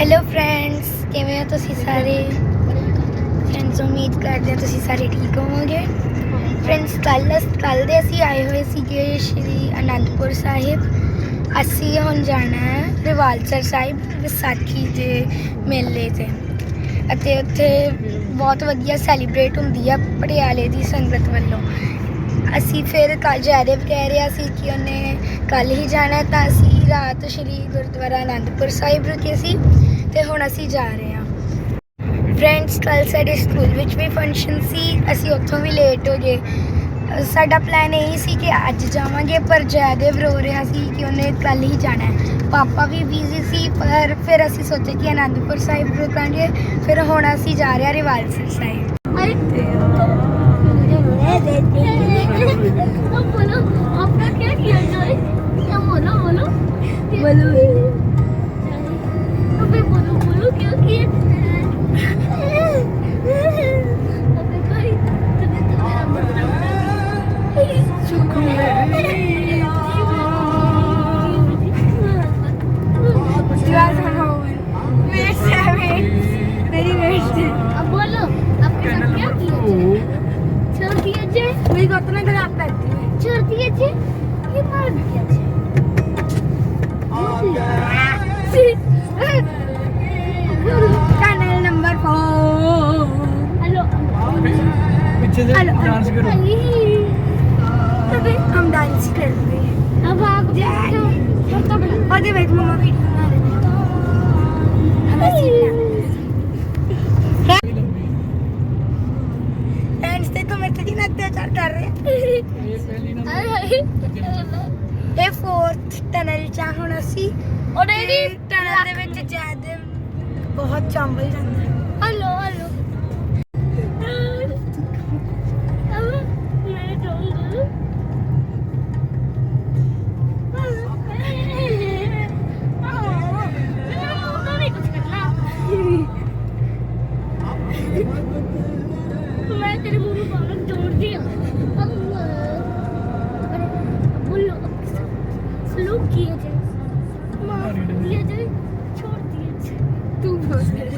Hello friends ਕਿਵੇਂ ਹੋ ਤੁਸੀਂ ਸਾਰੇ? ਫਰੈਂਡਸ ਉਮੀਦ ਕਰਦੇ ਹਾਂ ਤੁਸੀਂ ਸਾਰੇ ਠੀਕ ਹੋਵੋਗੇ। ਫਰੈਂਡਸ ਕੱਲ ਕੱਲ ਦੇ ਅਸੀਂ ਆਏ ਹੋਏ ਸੀਗੇ ਸ਼੍ਰੀ ਅਨੰਦਪੁਰ ਸਾਹਿਬ। ਅਸੀਂ ਹੁਣ ਜਾਣਾ ਹੈ ਰਿਵਾਲਸਰ ਸਾਹਿਬ, ਵਿਸਾਖੀ ਦੇ ਮੇਲੇ ਤੇ। ਅਤੇ ਉੱਥੇ ਬਹੁਤ ਵਧੀਆ ਸੈਲੀਬ੍ਰੇਟ ਹੁੰਦੀ ਆ ਪਟਿਆਲੇ ਦੀ ਸੰਗਤ ਵੱਲੋਂ। ਅਸੀਂ ਫਿਰ ਕੱਲ ਜੈਦੇਵ ਕਹਿ ਰਿਹਾ ਸੀ ਕਿ ਉਹਨੇ ਕੱਲ ਹੀ ਜਾਣਾ ਤਾਂ ਅਸੀਂ ਰਾਤ ਸ਼੍ਰੀ ਗੁਰਦੁਆਰਾ ਅਨੰਦਪੁਰ ਸਾਹਿਬ ਰੁਕੇ ਸੀ। ਤੇ ਹੁਣ ਅਸੀਂ ਜਾ ਰਹੇ ਹਾਂ। ਫਰੈਂਡਸ ਕੱਲ ਸਾਡੇ ਸਕੂਲ ਵਿੱਚ ਵੀ ਫੰਕਸ਼ਨ ਸੀ। ਅਸੀਂ ਉੱਥੋਂ ਵੀ ਲੇਟ ਹੋ ਗਏ। ਸਾਡਾ ਪਲਾਨ ਇਹ ਸੀ ਕਿ ਅੱਜ ਜਾਵਾਂਗੇ ਪਰ ਜੈਦੇਵ ਰੋ ਰਿਹਾ ਸੀ ਕਿ ਉਹਨੇ ਕੱਲ ਹੀ ਜਾਣਾ ਹੈ। ਪਾਪਾ ਵੀ ਬੀਜ਼ੀ ਸੀ ਪਰ ਫਿਰ ਅਸੀਂ ਸੋਚਿਆ ਕਿ ਅਨੰਦਪੁਰ ਸਾਹਿਬ ਰੁਕਾਂਗੇ। ਫਿਰ ਹੁਣ ਅਸੀਂ ਜਾ ਰਹੇ ਹਾਂ ਰਿਵਾਲ ਸਿੰਘ ਸਾਹਿਬ ਬੋਲੋ ਬੋਲੋ ਬੋਲੋ। ਬੋਲੋ। डांस करो अबे हम डांस कर रहे हैं अब आप जाओ और ये वेट मम्मा वीडियो बना रहे हैं हमें सीखना फ्रेंड्स देखो मैं तो दिन अत्याचार कर रहे हैं ये पहली नंबर ਇਹ ਫੋਰਥ ਟਨਲ ਚ ਆ ਹੁਣ ਅਸੀਂ ऑलरेडी ਟਨਲ ਦੇ ਵਿੱਚ ਜਿਆਦਾ ਬਹੁਤ ਚੰਬਲ ਜਾਂਦਾ çoğur diyeceğim. Dur.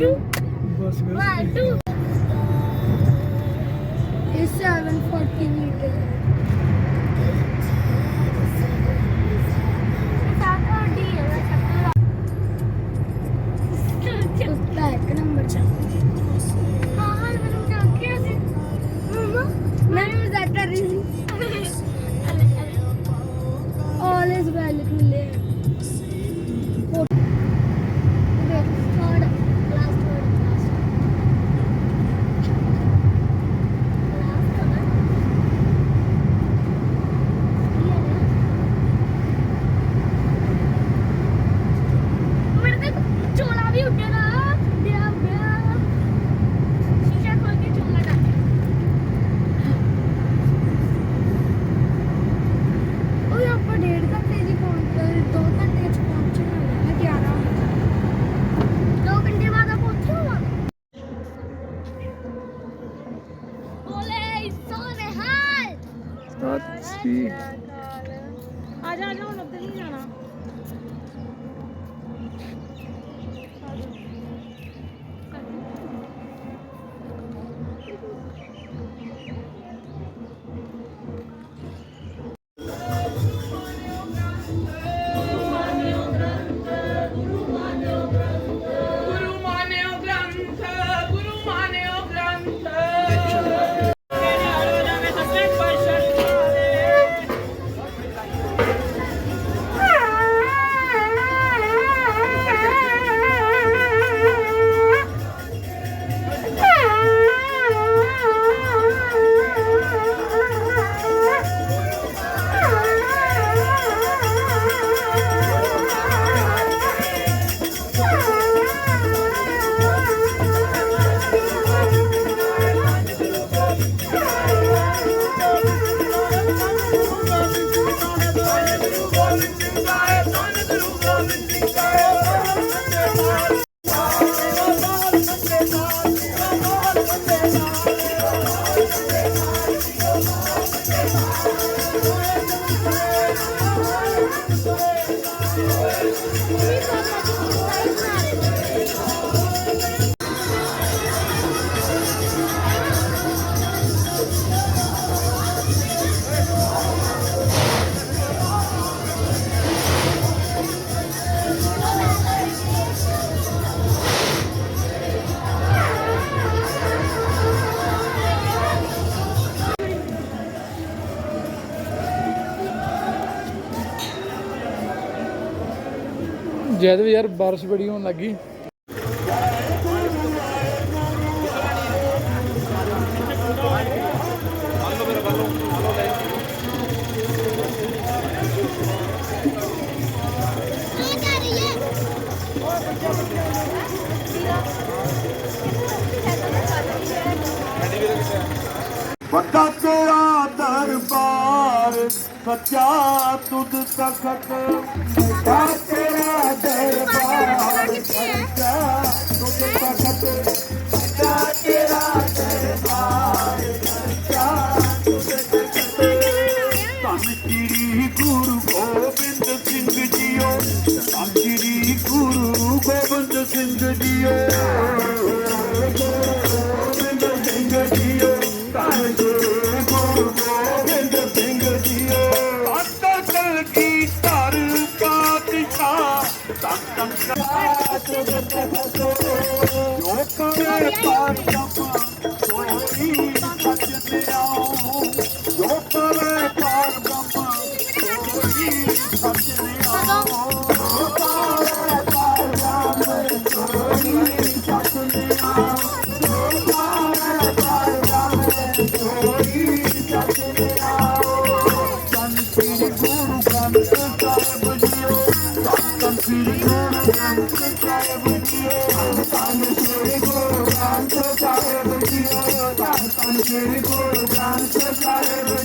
টু ਜੈਦ ਵੀ ਯਾਰ ਬਾਰਿਸ਼ ਬੜੀ ਹੋਣ ਲੱਗੀ ਵੱਡਾ ਤੇਰਾ ਦਰਬਾਰ ਸੱਚਾ दरबार Yo, Thank you.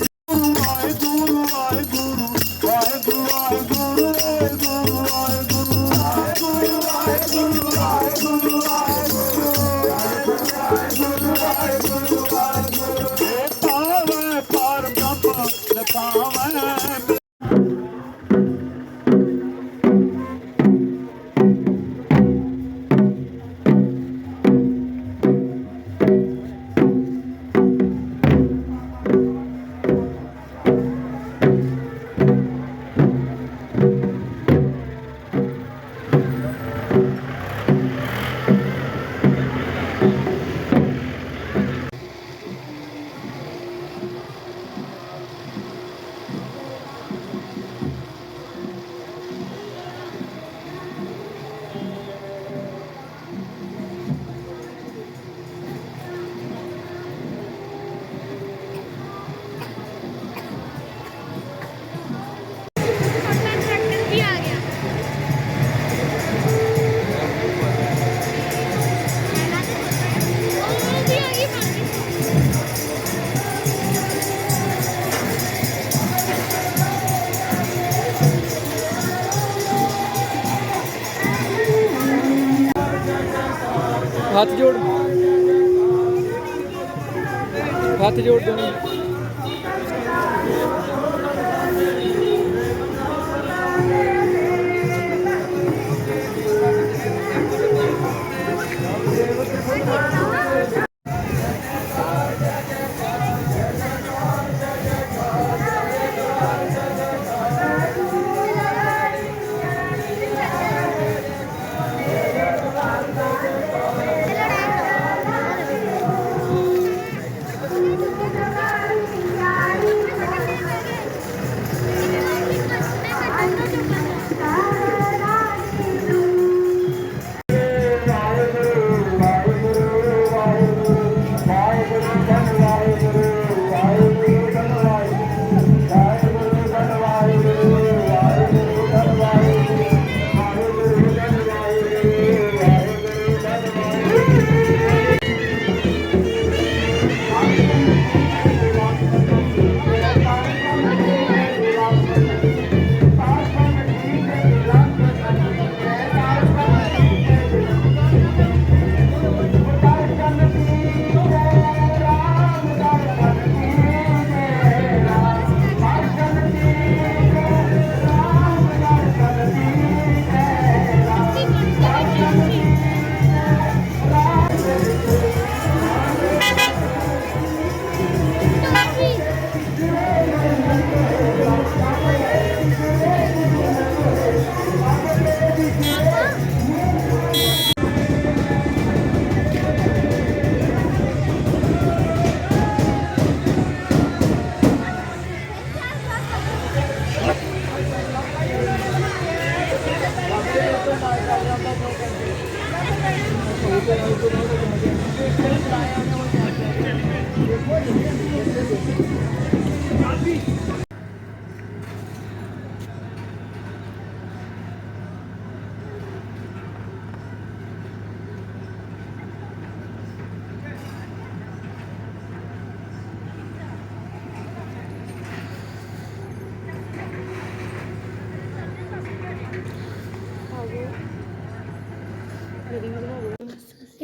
ਹੱਥ ਜੋੜ। ਹੱਥ ਜੋੜ ਦੋਨੋਂ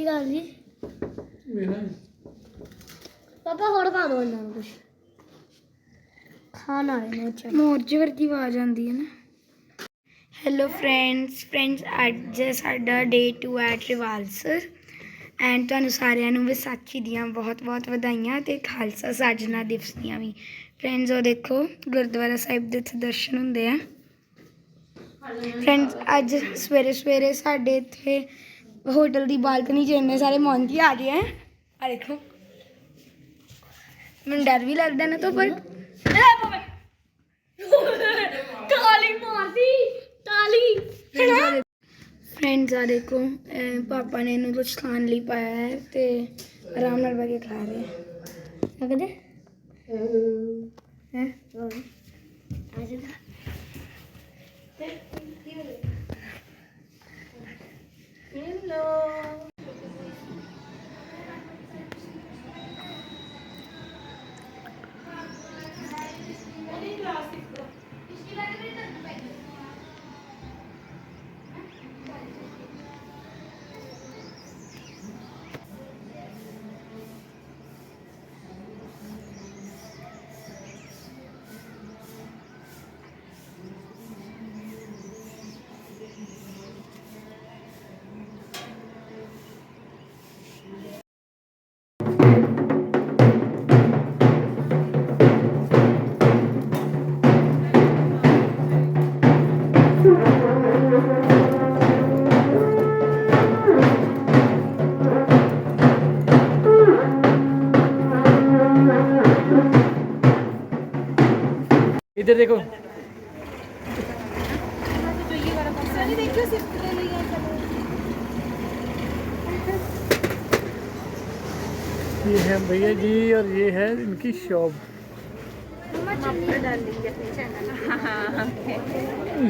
ਸਸੀ ਗੱਲ ਜੀ। ਪਾਪਾ ਹੋਰ ਪਾ ਦੋ ਇਹਨਾਂ ਨੂੰ ਕੁਝ ਖਾਣ ਵਾਲੇ ਨੇ ਅੱਛਾ ਮੋਰਜੇ ਵਰਗੀ ਆਵਾਜ਼ ਆਉਂਦੀ ਹੈ ਨਾ। ਹੈਲੋ ਫਰੈਂਡਸ ਫਰੈਂਡਸ ਅੱਜ ਸਾਡਾ ਡੇ 2 ਐਟ ਰਿਵਾਲਸਰ ਐਂਡ ਤੁਹਾਨੂੰ ਸਾਰਿਆਂ ਨੂੰ ਵਿਸਾਖੀ ਦੀਆਂ ਬਹੁਤ-ਬਹੁਤ ਵਧਾਈਆਂ ਤੇ ਖਾਲਸਾ ਸਾਜਨਾ ਦਿਵਸ ਦੀਆਂ ਵੀ। ਫਰੈਂਡਸ ਉਹ ਦੇਖੋ ਗੁਰਦੁਆਰਾ ਸਾਹਿਬ ਦੇ ਇੱਥੇ ਦਰਸ਼ਨ ਹੁੰਦੇ ਆ। ਫਰੈਂਡਸ ਅੱਜ ਸਵੇਰੇ ਸਵੇਰੇ ਸਾਡੇ ਇੱਥੇ ਹੋਟਲ ਦੀ ਬਾਲਕਨੀ 'ਚ ਇੰਨੇ ਸਾਰੇ ਮੌਂਕੀ ਆ ਗਏ ਆ ਆ ਦੇਖੋ। ਮੈਨੂੰ ਡਰ ਵੀ ਲੱਗਦਾ ਨਾ ਤੋਂ ਪਰ ਤਾਲੀ ਮਾਰਦੀ ਤਾਲੀ ਫਰੈਂਡਸ ਆ ਦੇਖੋ ਪਾਪਾ ਨੇ ਇਹਨੂੰ ਕੁਝ ਖਾਣ ਲਈ ਪਾਇਆ ਹੈ ਤੇ ਆਰਾਮ ਨਾਲ ਬੈ ਕੇ ਖਾ ਰਹੇ ਹੈ। ਲੱਗਦੇ ਹੈ? Hello! इधर देखो। ये है भैया जी और ये है इनकी शॉप।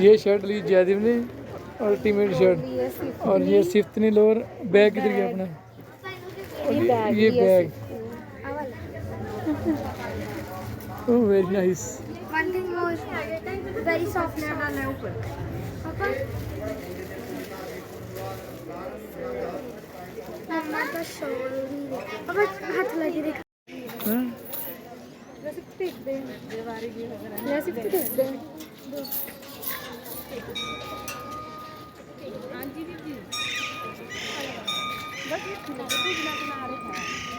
ये शर्ट ली जयदीप ने अल्टीमेट शर्ट। और ये सिफ्त ने लोअर बैग इधर गया अपना। ये bag. Very nice was very soft and unable. Okay. Mama da şöyle. Ama hatla gerek. Hı? Nasıl tutayım? Nasıl tutayım? Anti bir değil. Bak, bu da bu da